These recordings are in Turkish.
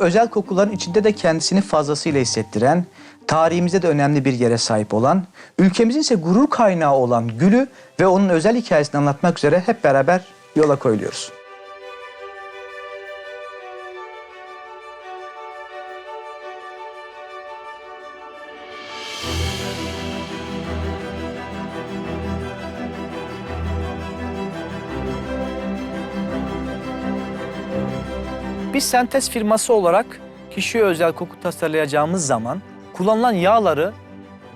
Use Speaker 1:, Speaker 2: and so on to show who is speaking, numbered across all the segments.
Speaker 1: Özel kokuların içinde de kendisini fazlasıyla hissettiren, tarihimizde de önemli bir yere sahip olan, ülkemizin ise gurur kaynağı olan gülü ve onun özel hikayesini anlatmak üzere hep beraber yola koyuluyoruz. Biz sentez firması olarak kişiye özel koku tasarlayacağımız zaman kullanılan yağları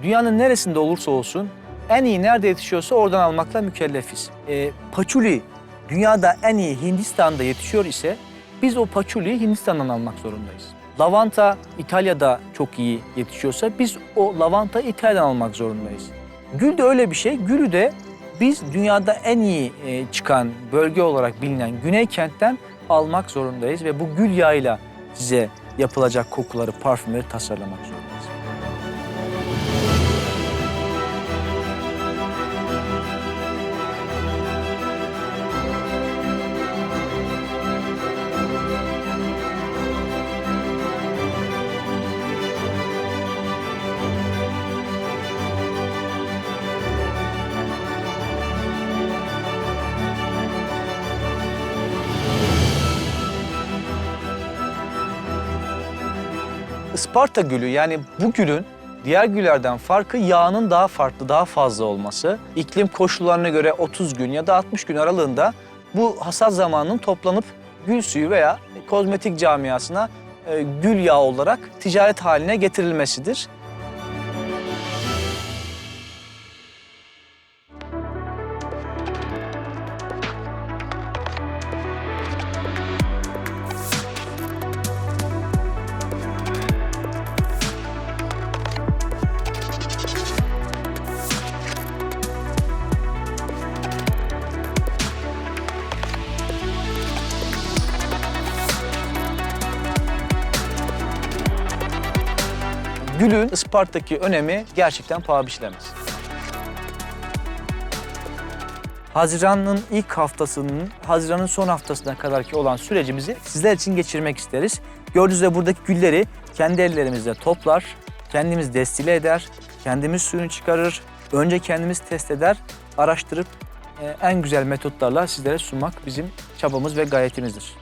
Speaker 1: dünyanın neresinde olursa olsun en iyi nerede yetişiyorsa oradan almakla mükellefiz. E, paçuli dünyada en iyi Hindistan'da yetişiyor ise biz o paçuliyi Hindistan'dan almak zorundayız. Lavanta İtalya'da çok iyi yetişiyorsa biz o lavanta İtalya'dan almak zorundayız. Gül de öyle bir şey. Gülü de biz dünyada en iyi e, çıkan bölge olarak bilinen Güney Kent'ten almak zorundayız ve bu gül yağıyla size yapılacak kokuları, parfümleri tasarlamak zorundayız. Isparta gülü yani bu gülün diğer güllerden farkı yağının daha farklı, daha fazla olması. İklim koşullarına göre 30 gün ya da 60 gün aralığında bu hasat zamanının toplanıp gül suyu veya kozmetik camiasına e, gül yağı olarak ticaret haline getirilmesidir. Isparta'daki önemi gerçekten paha biçilemez. Haziran'ın ilk haftasının, Haziran'ın son haftasına kadarki olan sürecimizi sizler için geçirmek isteriz. Gördüğünüz üzere buradaki gülleri kendi ellerimizle toplar, kendimiz destile eder, kendimiz suyunu çıkarır, önce kendimiz test eder, araştırıp e, en güzel metotlarla sizlere sunmak bizim çabamız ve gayetimizdir.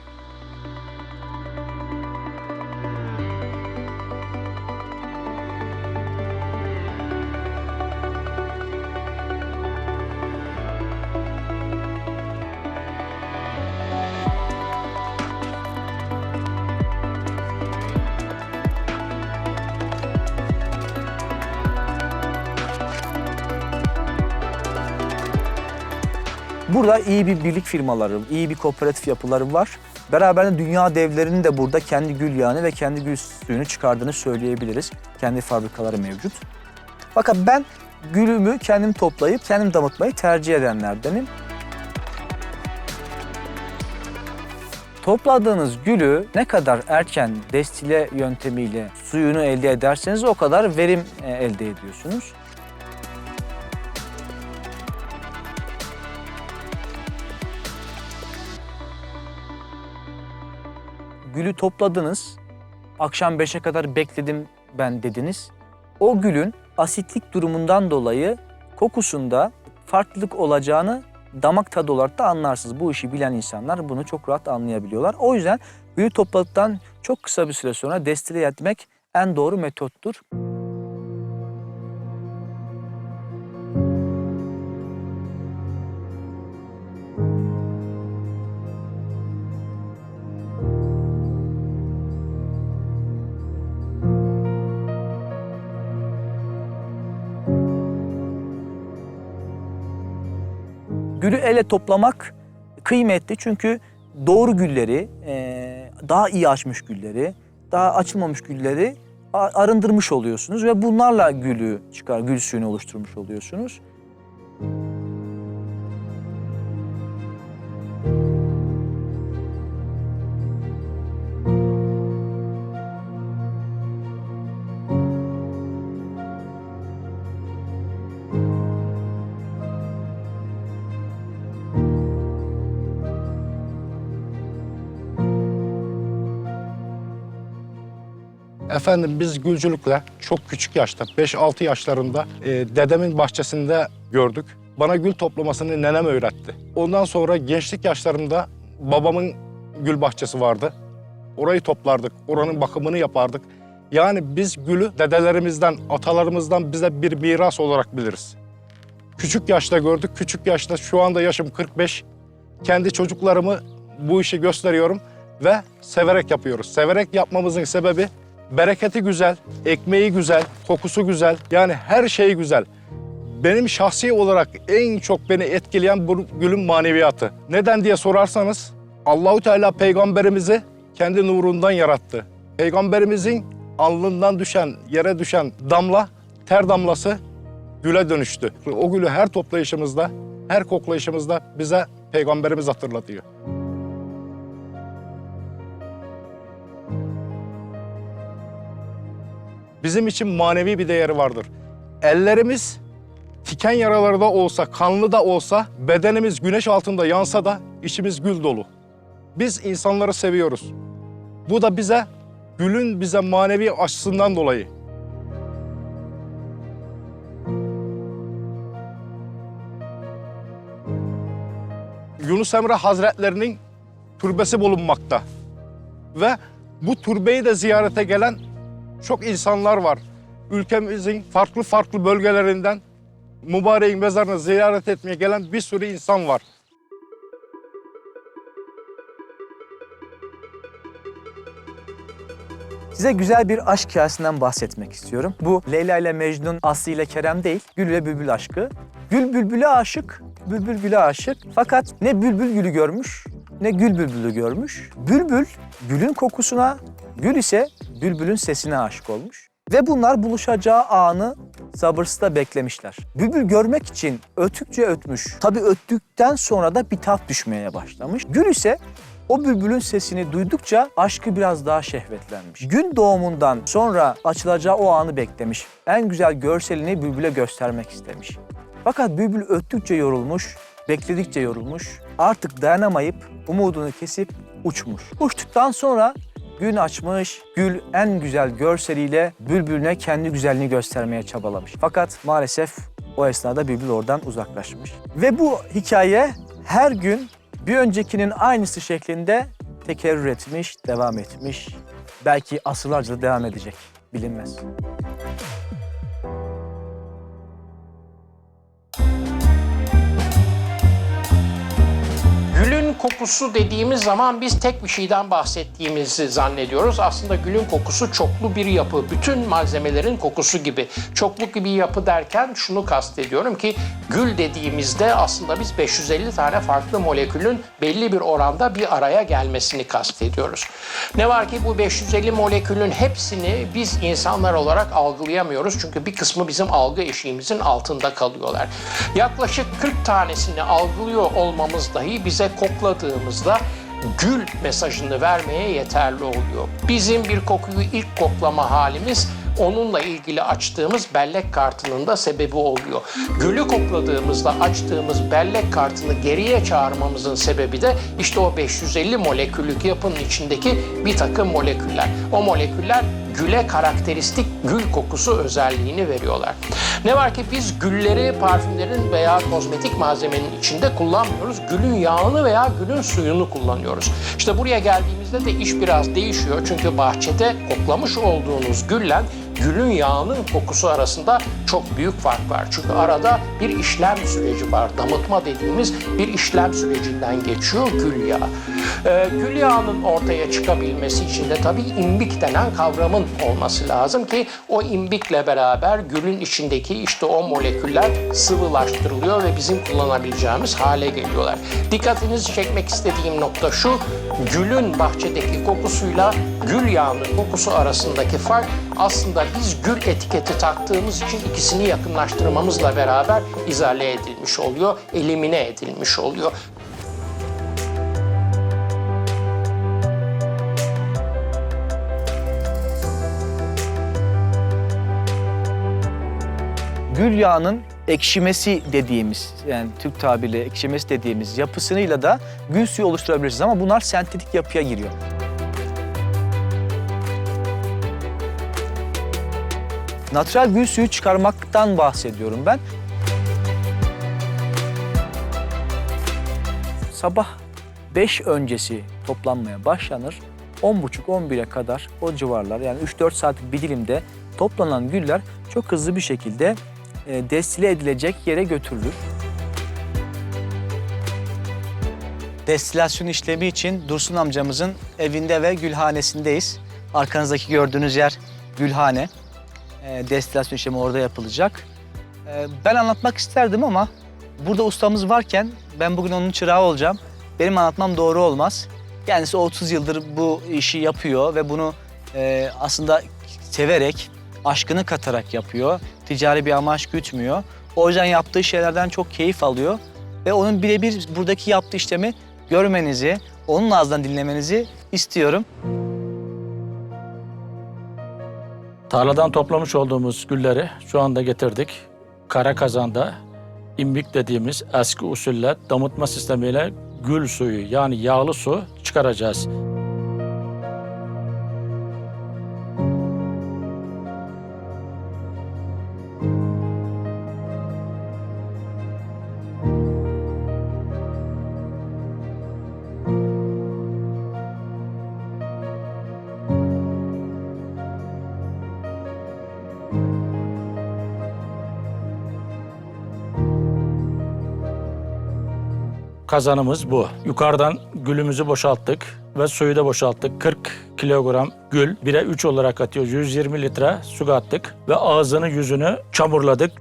Speaker 1: Burada iyi bir birlik firmaları, iyi bir kooperatif yapıları var. Beraberinde dünya devlerinin de burada kendi gül yağını ve kendi gül suyunu çıkardığını söyleyebiliriz. Kendi fabrikaları mevcut. Fakat ben gülümü kendim toplayıp kendim damıtmayı tercih edenlerdenim. Topladığınız gülü ne kadar erken destile yöntemiyle suyunu elde ederseniz o kadar verim e, elde ediyorsunuz. Gülü topladınız, akşam 5'e kadar bekledim ben dediniz. O gülün asitlik durumundan dolayı kokusunda farklılık olacağını damak tadı olarak da anlarsınız. Bu işi bilen insanlar bunu çok rahat anlayabiliyorlar. O yüzden gülü topladıktan çok kısa bir süre sonra destile etmek en doğru metottur. Gülü elle toplamak kıymetli çünkü doğru gülleri, eee, daha iyi açmış gülleri, daha açılmamış gülleri arındırmış oluyorsunuz ve bunlarla gülü çıkar, gül suyunu oluşturmuş oluyorsunuz.
Speaker 2: Efendim biz gülcülükle çok küçük yaşta 5-6 yaşlarında e, dedemin bahçesinde gördük. Bana gül toplamasını nenem öğretti. Ondan sonra gençlik yaşlarımda babamın gül bahçesi vardı. Orayı toplardık, oranın bakımını yapardık. Yani biz gülü dedelerimizden, atalarımızdan bize bir miras olarak biliriz. Küçük yaşta gördük, küçük yaşta şu anda yaşım 45. Kendi çocuklarımı bu işi gösteriyorum ve severek yapıyoruz. Severek yapmamızın sebebi bereketi güzel, ekmeği güzel, kokusu güzel. Yani her şey güzel. Benim şahsi olarak en çok beni etkileyen bu gülün maneviyatı. Neden diye sorarsanız Allahu Teala peygamberimizi kendi nurundan yarattı. Peygamberimizin alnından düşen, yere düşen damla, ter damlası güle dönüştü. O gülü her toplayışımızda, her koklayışımızda bize peygamberimiz hatırlatıyor. Bizim için manevi bir değeri vardır. Ellerimiz tiken yaraları da olsa, kanlı da olsa, bedenimiz güneş altında yansa da içimiz gül dolu. Biz insanları seviyoruz. Bu da bize, gülün bize manevi açısından dolayı. Yunus Emre Hazretlerinin türbesi bulunmakta. Ve bu türbeyi de ziyarete gelen çok insanlar var. Ülkemizin farklı farklı bölgelerinden mübareğin mezarını ziyaret etmeye gelen bir sürü insan var.
Speaker 1: Size güzel bir aşk hikayesinden bahsetmek istiyorum. Bu Leyla ile Mecnun, Aslı ile Kerem değil, Gül ile Bülbül aşkı. Gül bülbüle aşık, bülbül güle aşık. Fakat ne bülbül gülü görmüş, ne gül bülbülü görmüş. Bülbül gülün kokusuna, gül ise bülbülün sesine aşık olmuş. Ve bunlar buluşacağı anı sabırsızla beklemişler. Bülbül görmek için ötükçe ötmüş. Tabii öttükten sonra da bir tat düşmeye başlamış. Gül ise o bülbülün sesini duydukça aşkı biraz daha şehvetlenmiş. Gün doğumundan sonra açılacağı o anı beklemiş. En güzel görselini bülbüle göstermek istemiş. Fakat bülbül öttükçe yorulmuş, bekledikçe yorulmuş. Artık dayanamayıp umudunu kesip uçmuş. Uçtuktan sonra gün açmış, gül en güzel görseliyle bülbülüne kendi güzelliğini göstermeye çabalamış. Fakat maalesef o esnada bülbül oradan uzaklaşmış. Ve bu hikaye her gün bir öncekinin aynısı şeklinde tekerrür etmiş, devam etmiş. Belki asırlarca da devam edecek, bilinmez.
Speaker 3: Kokusu dediğimiz zaman biz tek bir şeyden bahsettiğimizi zannediyoruz. Aslında gülün kokusu çoklu bir yapı. Bütün malzemelerin kokusu gibi. Çoklu bir yapı derken şunu kastediyorum ki gül dediğimizde aslında biz 550 tane farklı molekülün belli bir oranda bir araya gelmesini kastediyoruz. Ne var ki bu 550 molekülün hepsini biz insanlar olarak algılayamıyoruz. Çünkü bir kısmı bizim algı eşiğimizin altında kalıyorlar. Yaklaşık 40 tanesini algılıyor olmamız dahi bize kokladığımızda gül mesajını vermeye yeterli oluyor. Bizim bir kokuyu ilk koklama halimiz onunla ilgili açtığımız bellek kartının da sebebi oluyor. Gülü kokladığımızda açtığımız bellek kartını geriye çağırmamızın sebebi de işte o 550 moleküllük yapının içindeki bir takım moleküller. O moleküller güle karakteristik gül kokusu özelliğini veriyorlar. Ne var ki biz gülleri parfümlerin veya kozmetik malzemenin içinde kullanmıyoruz. Gülün yağını veya gülün suyunu kullanıyoruz. İşte buraya geldiğimizde de iş biraz değişiyor. Çünkü bahçede koklamış olduğunuz gülle gülün yağının kokusu arasında çok büyük fark var. Çünkü arada bir işlem süreci var. Damıtma dediğimiz bir işlem sürecinden geçiyor gül yağı. Ee, gül yağının ortaya çıkabilmesi için de tabii imbik denen kavramın olması lazım ki o imbikle beraber gülün içindeki işte o moleküller sıvılaştırılıyor ve bizim kullanabileceğimiz hale geliyorlar. Dikkatinizi çekmek istediğim nokta şu, gülün bahçedeki kokusuyla gül yağının kokusu arasındaki fark aslında biz gül etiketi taktığımız için ikisini yakınlaştırmamızla beraber izale edilmiş oluyor, elimine edilmiş oluyor.
Speaker 1: Gül yağının ekşimesi dediğimiz yani Türk tabiriyle ekşimesi dediğimiz yapısıyla da gül suyu oluşturabilirsiniz ama bunlar sentetik yapıya giriyor. Natürel gül suyu çıkarmaktan bahsediyorum ben. Sabah 5 öncesi toplanmaya başlanır. 10.30-11'e kadar o civarlar yani 3-4 saatlik bir dilimde toplanan güller çok hızlı bir şekilde e, destile edilecek yere götürülür. Destilasyon işlemi için Dursun amcamızın evinde ve gülhanesindeyiz. Arkanızdaki gördüğünüz yer gülhane. E, destilasyon işlemi orada yapılacak. E, ben anlatmak isterdim ama burada ustamız varken ben bugün onun çırağı olacağım. Benim anlatmam doğru olmaz. Kendisi 30 yıldır bu işi yapıyor ve bunu e, aslında severek, aşkını katarak yapıyor. Ticari bir amaç gütmüyor. O yüzden yaptığı şeylerden çok keyif alıyor. Ve onun birebir buradaki yaptığı işlemi görmenizi, onun ağzından dinlemenizi istiyorum.
Speaker 4: Tarladan toplamış olduğumuz gülleri şu anda getirdik. Kara kazanda imbik dediğimiz eski usulle damıtma sistemiyle gül suyu yani yağlı su çıkaracağız. Kazanımız bu. Yukarıdan gülümüzü boşalttık ve suyu da boşalttık. 40 kilogram gül 1'e 3 olarak atıyoruz. 120 litre su kattık ve ağzını yüzünü çamurladık.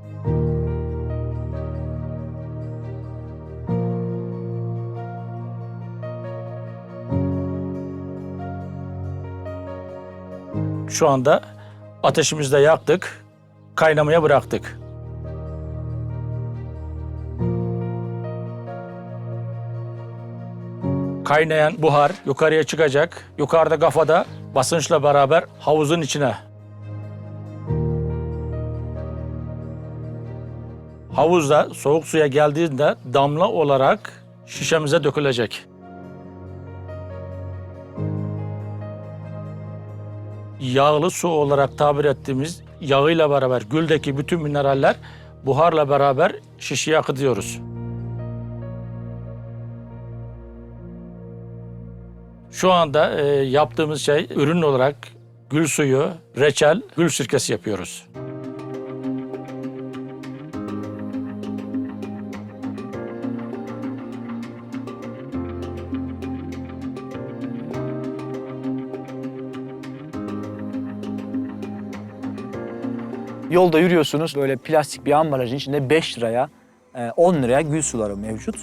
Speaker 4: Şu anda ateşimizi de yaktık, kaynamaya bıraktık. Kaynayan buhar yukarıya çıkacak. Yukarıda kafada basınçla beraber havuzun içine. Havuzda soğuk suya geldiğinde damla olarak şişemize dökülecek. Yağlı su olarak tabir ettiğimiz yağıyla beraber güldeki bütün mineraller buharla beraber şişeye akıtıyoruz. Şu anda e, yaptığımız şey ürün olarak gül suyu, reçel, gül sirkesi yapıyoruz.
Speaker 1: Yolda yürüyorsunuz böyle plastik bir ambalajın içinde 5 liraya, e, 10 liraya gül suları mevcut.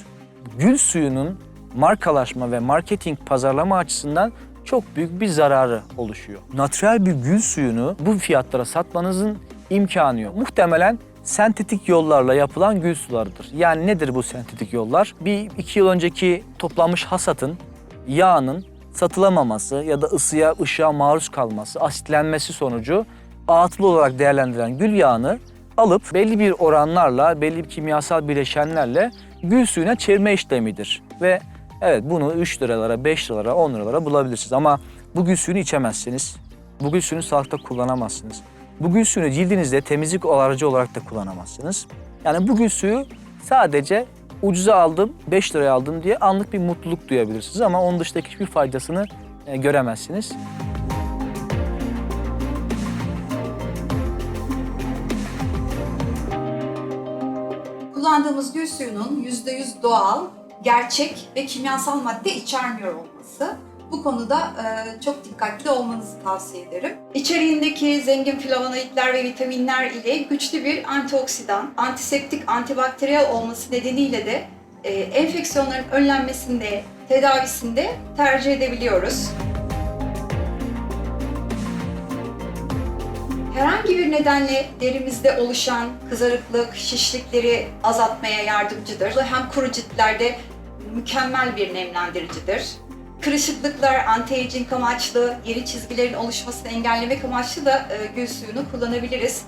Speaker 1: Gül suyunun markalaşma ve marketing pazarlama açısından çok büyük bir zararı oluşuyor. Natürel bir gül suyunu bu fiyatlara satmanızın imkanı yok. Muhtemelen sentetik yollarla yapılan gül sularıdır. Yani nedir bu sentetik yollar? Bir iki yıl önceki toplanmış hasatın, yağının satılamaması ya da ısıya, ışığa maruz kalması, asitlenmesi sonucu atıl olarak değerlendiren gül yağını alıp belli bir oranlarla, belli bir kimyasal bileşenlerle gül suyuna çevirme işlemidir. Ve evet bunu 3 liralara, 5 liralara, 10 liralara bulabilirsiniz. Ama bu gül suyunu içemezsiniz. Bu gül suyunu sağlıkta kullanamazsınız. Bu gül suyunu cildinizde temizlik aracı olarak da kullanamazsınız. Yani bu gül suyu sadece ucuza aldım, 5 liraya aldım diye anlık bir mutluluk duyabilirsiniz. Ama onun dışındaki hiçbir faydasını e, göremezsiniz.
Speaker 5: Kullandığımız gül suyunun %100 doğal, gerçek ve kimyasal madde içermiyor olması. Bu konuda e, çok dikkatli olmanızı tavsiye ederim. İçeriğindeki zengin flavonoidler ve vitaminler ile güçlü bir antioksidan, antiseptik, antibakteriyel olması nedeniyle de e, enfeksiyonların önlenmesinde, tedavisinde tercih edebiliyoruz. Herhangi bir nedenle derimizde oluşan kızarıklık, şişlikleri azaltmaya yardımcıdır. Hem kuru ciltlerde mükemmel bir nemlendiricidir. Kırışıklıklar anti-aging amaçlı, yeni çizgilerin oluşmasını engellemek amaçlı da e, gül suyunu kullanabiliriz.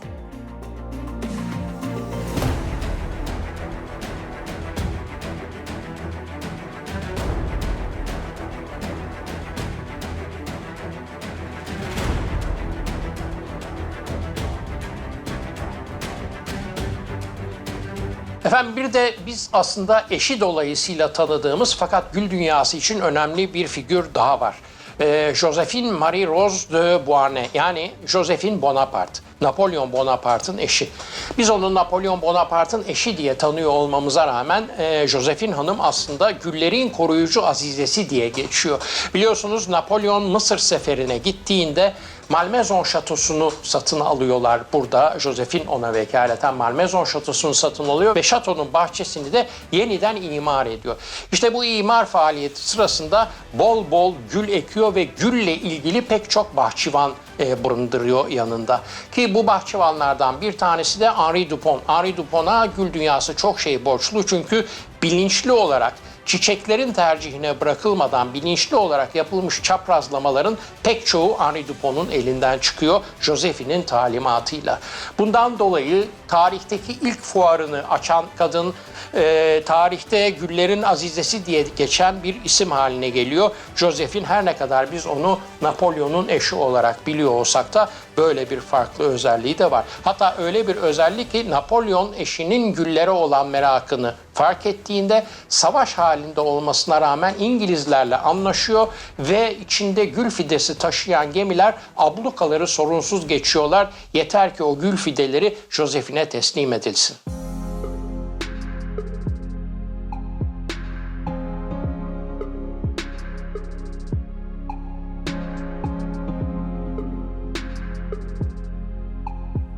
Speaker 3: Efendim bir de biz aslında eşi dolayısıyla tanıdığımız fakat gül dünyası için önemli bir figür daha var. Ee, Josephine Marie Rose de Beauharnais yani Josephine Bonaparte. Napolyon Bonaparte'ın eşi. Biz onu Napolyon Bonaparte'ın eşi diye tanıyor olmamıza rağmen e, Josephine Hanım aslında güllerin koruyucu azizesi diye geçiyor. Biliyorsunuz Napolyon Mısır seferine gittiğinde Malmezon şatosunu satın alıyorlar burada. Josephine ona vekaleten Malmezon şatosunu satın alıyor ve şatonun bahçesini de yeniden imar ediyor. İşte bu imar faaliyeti sırasında bol bol gül ekiyor ve gülle ilgili pek çok bahçıvan e, barındırıyor yanında. Ki bu bahçıvanlardan bir tanesi de Henri Dupont. Henri Dupont'a gül dünyası çok şey borçlu çünkü bilinçli olarak çiçeklerin tercihine bırakılmadan bilinçli olarak yapılmış çaprazlamaların pek çoğu Henri Dupont'un elinden çıkıyor Josephine'in talimatıyla. Bundan dolayı tarihteki ilk fuarını açan kadın e, tarihte güllerin azizesi diye geçen bir isim haline geliyor. Josephine her ne kadar biz onu Napolyon'un eşi olarak biliyor olsak da böyle bir farklı özelliği de var. Hatta öyle bir özellik ki Napolyon eşinin güllere olan merakını fark ettiğinde savaş halinde olmasına rağmen İngilizlerle anlaşıyor ve içinde gül fidesi taşıyan gemiler ablukaları sorunsuz geçiyorlar. Yeter ki o gül fideleri Josephine'e teslim edilsin.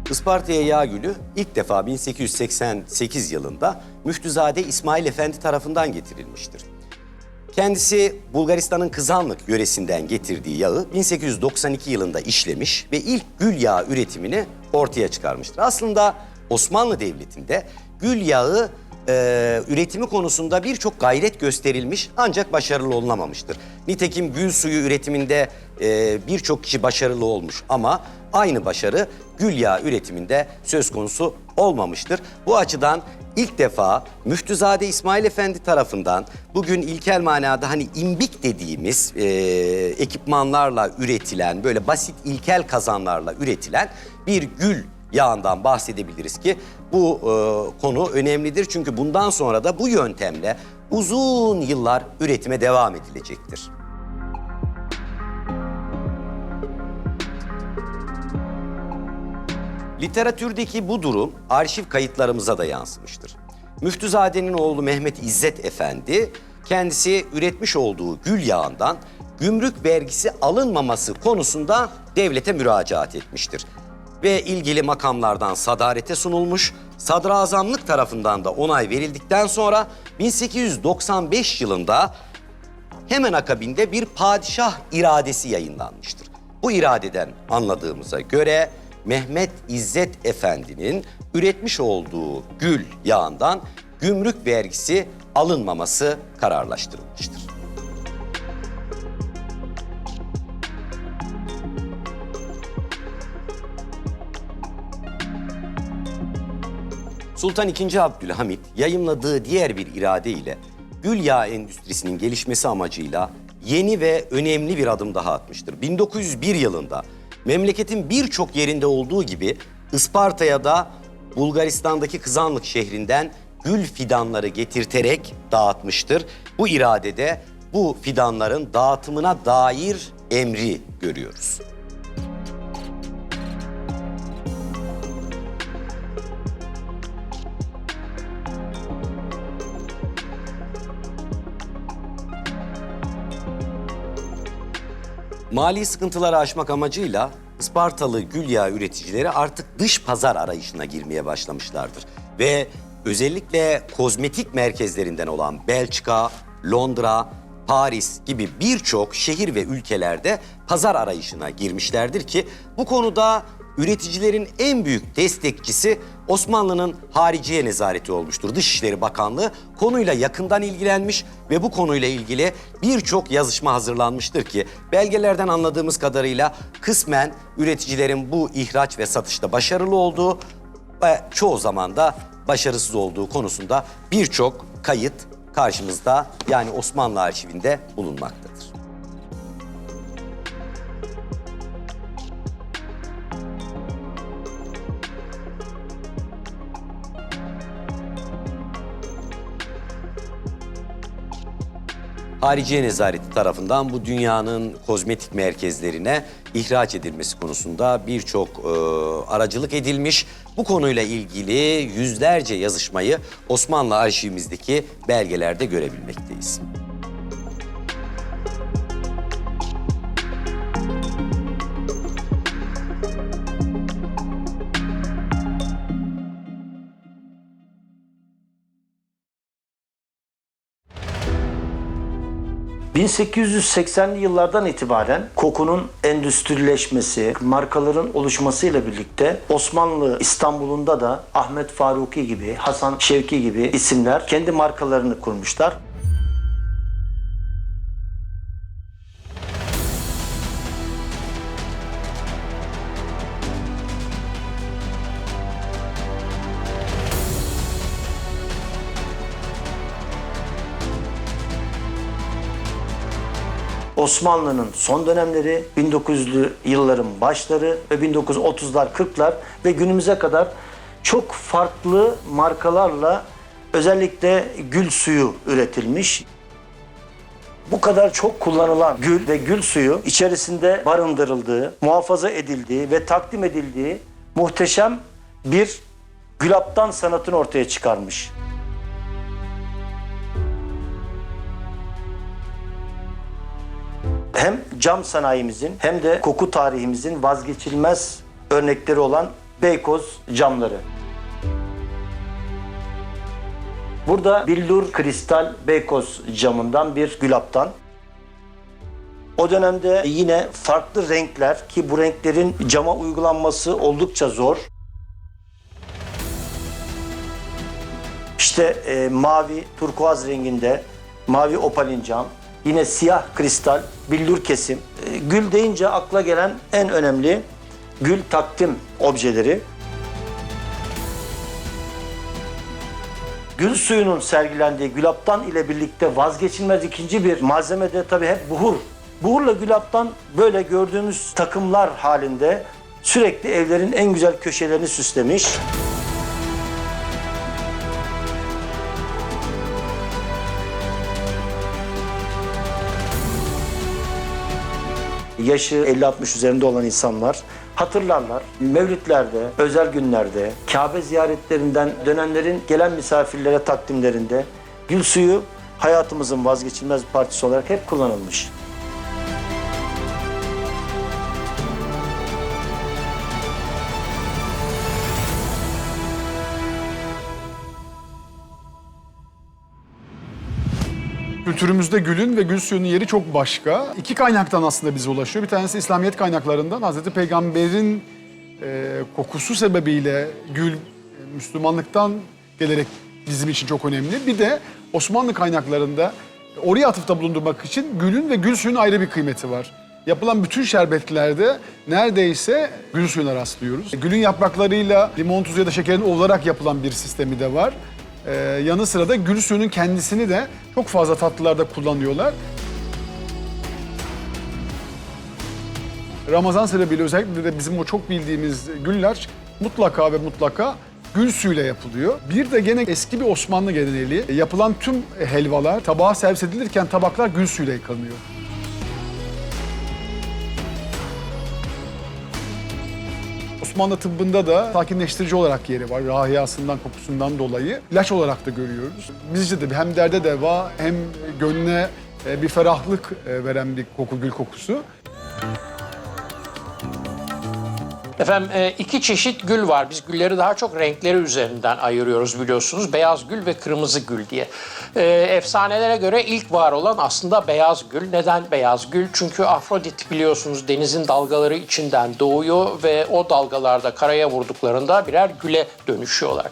Speaker 6: Isparta'ya yağ gülü ilk defa 1888 yılında Müftüzade İsmail Efendi tarafından getirilmiştir. Kendisi Bulgaristan'ın Kızanlık yöresinden getirdiği yağı 1892 yılında işlemiş ve ilk gül yağı üretimini ortaya çıkarmıştır. Aslında Osmanlı Devleti'nde gül yağı e, üretimi konusunda birçok gayret gösterilmiş ancak başarılı olunamamıştır. Nitekim gül suyu üretiminde e, birçok kişi başarılı olmuş ama aynı başarı gül yağı üretiminde söz konusu olmamıştır. Bu açıdan ilk defa Müftüzade İsmail Efendi tarafından bugün ilkel manada hani imbik dediğimiz e, ekipmanlarla üretilen böyle basit ilkel kazanlarla üretilen bir gül yağından bahsedebiliriz ki bu e, konu önemlidir. Çünkü bundan sonra da bu yöntemle uzun yıllar üretime devam edilecektir. Literatürdeki bu durum arşiv kayıtlarımıza da yansımıştır. Müftüzade'nin oğlu Mehmet İzzet Efendi kendisi üretmiş olduğu gül yağından gümrük vergisi alınmaması konusunda devlete müracaat etmiştir. Ve ilgili makamlardan sadarete sunulmuş, sadrazamlık tarafından da onay verildikten sonra 1895 yılında hemen akabinde bir padişah iradesi yayınlanmıştır. Bu iradeden anladığımıza göre Mehmet İzzet Efendi'nin üretmiş olduğu gül yağından gümrük vergisi alınmaması kararlaştırılmıştır. Sultan II. Abdülhamit yayımladığı diğer bir irade ile gül yağı endüstrisinin gelişmesi amacıyla yeni ve önemli bir adım daha atmıştır. 1901 yılında memleketin birçok yerinde olduğu gibi Isparta'ya da Bulgaristan'daki Kızanlık şehrinden gül fidanları getirterek dağıtmıştır. Bu iradede bu fidanların dağıtımına dair emri görüyoruz. Mali sıkıntıları aşmak amacıyla Ispartalı gül yağı üreticileri artık dış pazar arayışına girmeye başlamışlardır. Ve özellikle kozmetik merkezlerinden olan Belçika, Londra, Paris gibi birçok şehir ve ülkelerde pazar arayışına girmişlerdir ki bu konuda üreticilerin en büyük destekçisi Osmanlı'nın hariciye nezareti olmuştur. Dışişleri Bakanlığı konuyla yakından ilgilenmiş ve bu konuyla ilgili birçok yazışma hazırlanmıştır ki belgelerden anladığımız kadarıyla kısmen üreticilerin bu ihraç ve satışta başarılı olduğu ve çoğu zaman da başarısız olduğu konusunda birçok kayıt karşımızda yani Osmanlı arşivinde bulunmaktadır. Hariciye Nezareti tarafından bu dünyanın kozmetik merkezlerine ihraç edilmesi konusunda birçok e, aracılık edilmiş. Bu konuyla ilgili yüzlerce yazışmayı Osmanlı arşivimizdeki belgelerde görebilmekteyiz.
Speaker 7: ...1880'li yıllardan itibaren kokunun endüstrileşmesi, markaların oluşmasıyla birlikte Osmanlı İstanbul'unda da Ahmet Faruki gibi, Hasan Şevki gibi isimler kendi markalarını kurmuşlar. Osmanlı'nın son dönemleri, 1900'lü yılların başları ve 1930'lar, 40'lar ve günümüze kadar çok farklı markalarla özellikle gül suyu üretilmiş. Bu kadar çok kullanılan gül ve gül suyu içerisinde barındırıldığı, muhafaza edildiği ve takdim edildiği muhteşem bir gülaptan sanatını ortaya çıkarmış. Hem cam sanayimizin hem de koku tarihimizin vazgeçilmez örnekleri olan Beykoz camları. Burada billur kristal Beykoz camından bir gülaptan. O dönemde yine farklı renkler ki bu renklerin cama uygulanması oldukça zor. İşte e, mavi turkuaz renginde mavi opalin cam, yine siyah kristal, billur kesim. E, gül deyince akla gelen en önemli gül takdim objeleri. Gül suyunun sergilendiği gülaptan ile birlikte vazgeçilmez ikinci bir malzeme de tabii hep buhur. Buhurla gülaptan böyle gördüğümüz takımlar halinde sürekli evlerin en güzel köşelerini süslemiş. Yaşı 50-60 üzerinde olan insanlar hatırlarlar. Mevlütlerde, özel günlerde, Kabe ziyaretlerinden dönenlerin gelen misafirlere takdimlerinde gül suyu hayatımızın vazgeçilmez bir parçası olarak hep kullanılmış.
Speaker 8: Kültürümüzde gülün ve gül suyunun yeri çok başka. İki kaynaktan aslında bize ulaşıyor. Bir tanesi İslamiyet kaynaklarından. Hazreti Peygamber'in e, kokusu sebebiyle gül e, Müslümanlıktan gelerek bizim için çok önemli. Bir de Osmanlı kaynaklarında oraya atıfta bulundurmak için gülün ve gül suyunun ayrı bir kıymeti var. Yapılan bütün şerbetlerde neredeyse gül suyuna rastlıyoruz. Gülün yapraklarıyla limon tuzu ya da şekerin ovularak yapılan bir sistemi de var. Ee, yanı sıra da gül suyunun kendisini de çok fazla tatlılarda kullanıyorlar. Ramazan sebebiyle özellikle de bizim o çok bildiğimiz güller mutlaka ve mutlaka gül suyuyla yapılıyor. Bir de gene eski bir Osmanlı geleneği yapılan tüm helvalar tabağa servis edilirken tabaklar gül suyuyla yıkanıyor. Osmanlı tıbbında da sakinleştirici olarak yeri var. Rahiyasından, kokusundan dolayı. ilaç olarak da görüyoruz. Bizce de hem derde deva hem gönlüne e, bir ferahlık e, veren bir koku, gül kokusu.
Speaker 3: Efendim e, iki çeşit gül var. Biz gülleri daha çok renkleri üzerinden ayırıyoruz biliyorsunuz. Beyaz gül ve kırmızı gül diye. E, efsanelere göre ilk var olan aslında beyaz gül. Neden beyaz gül? Çünkü Afrodit biliyorsunuz denizin dalgaları içinden doğuyor ve o dalgalarda karaya vurduklarında birer güle dönüşüyorlar.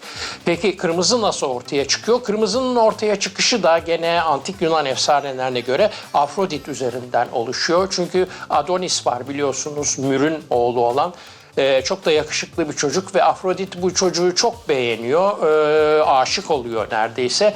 Speaker 3: Peki kırmızı nasıl ortaya çıkıyor? Kırmızının ortaya çıkışı da gene antik Yunan efsanelerine göre Afrodit üzerinden oluşuyor. Çünkü Adonis var biliyorsunuz Mür'ün oğlu olan. Ee, çok da yakışıklı bir çocuk ve Afrodit bu çocuğu çok beğeniyor, ee, aşık oluyor neredeyse.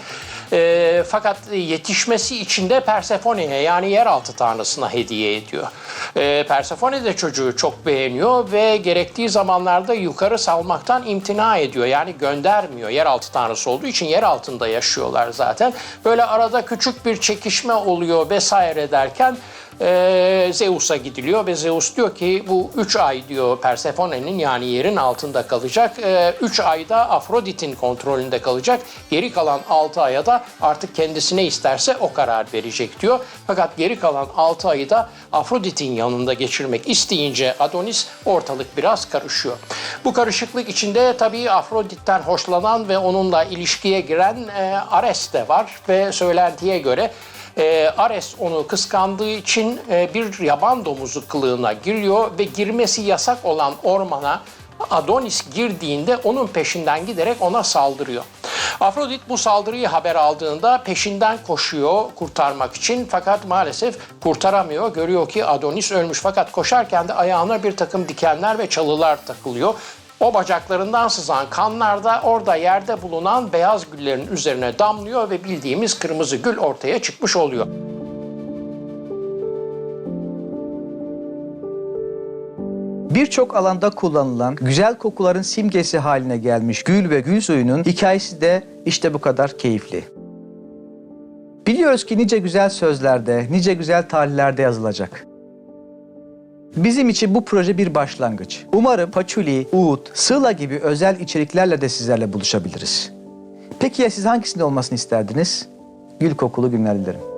Speaker 3: E, fakat yetişmesi için de Persephone'ye yani yeraltı tanrısına hediye ediyor. E, Persefone de çocuğu çok beğeniyor ve gerektiği zamanlarda yukarı salmaktan imtina ediyor. Yani göndermiyor. Yeraltı tanrısı olduğu için yer altında yaşıyorlar zaten. Böyle arada küçük bir çekişme oluyor vesaire derken e, Zeus'a gidiliyor ve Zeus diyor ki bu üç ay diyor Persephone'nin yani yerin altında kalacak. E, üç ayda Afrodit'in kontrolünde kalacak. Geri kalan altı aya da artık kendisi ne isterse o karar verecek diyor. Fakat geri kalan altı ayı da Afrodit'in yanında geçirmek isteyince Adonis ortalık biraz karışıyor. Bu karışıklık içinde tabii Afrodit'ten hoşlanan ve onunla ilişkiye giren e, Ares de var ve söylentiye göre e, Ares onu kıskandığı için e, bir yaban domuzu kılığına giriyor ve girmesi yasak olan ormana Adonis girdiğinde onun peşinden giderek ona saldırıyor. Afrodit bu saldırıyı haber aldığında peşinden koşuyor kurtarmak için fakat maalesef kurtaramıyor. Görüyor ki Adonis ölmüş fakat koşarken de ayağına bir takım dikenler ve çalılar takılıyor. O bacaklarından sızan kanlar da orada yerde bulunan beyaz güllerin üzerine damlıyor ve bildiğimiz kırmızı gül ortaya çıkmış oluyor.
Speaker 1: Birçok alanda kullanılan güzel kokuların simgesi haline gelmiş gül ve gül suyunun hikayesi de işte bu kadar keyifli. Biliyoruz ki nice güzel sözlerde, nice güzel tarihlerde yazılacak. Bizim için bu proje bir başlangıç. Umarım paçuli, uğut, sığla gibi özel içeriklerle de sizlerle buluşabiliriz. Peki ya siz hangisinde olmasını isterdiniz? Gül kokulu günler dilerim.